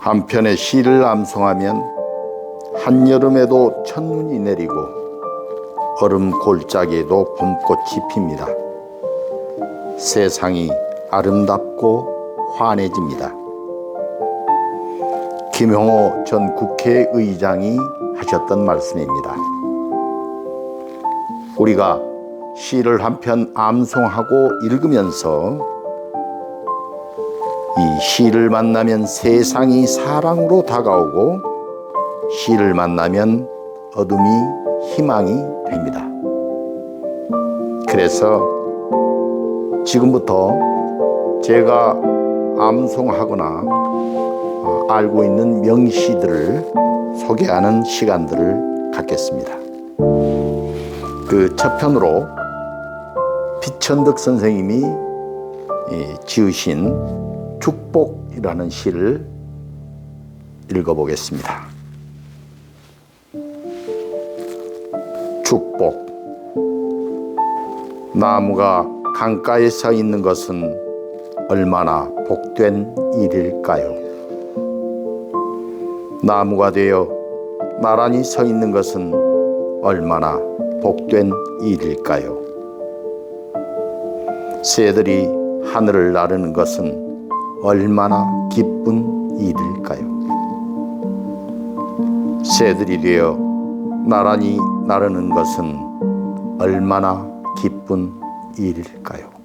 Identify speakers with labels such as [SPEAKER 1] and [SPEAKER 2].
[SPEAKER 1] 한편의 시를 암송하면 한여름에도 첫눈이 내리고 얼음 골짜기에도 봄꽃이 핍니다. 세상이 아름답고 환해집니다. 김용호 전 국회의장이 하셨던 말씀입니다. 우리가 시를 한 편 암송하고 읽으면서 이 시를 만나면 세상이 사랑으로 다가오고 시를 만나면 어둠이 희망이 됩니다. 그래서 지금부터 제가 암송하거나 어, 알고 있는 명시들을 소개하는 시간들을 갖겠습니다. 그 첫 편으로 피천득 선생님이 예, 지으신 축복이라는 시를 읽어보겠습니다. 축복. 나무가 강가에 서 있는 것은 얼마나 복된 일일까요? 나무가 되어 나란히 서 있는 것은 얼마나 복된 일일까요? 새들이 하늘을 나르는 것은 얼마나 기쁜 일일까요? 새들이 되어 나란히 나르는 것은 얼마나 기쁜 일일까요?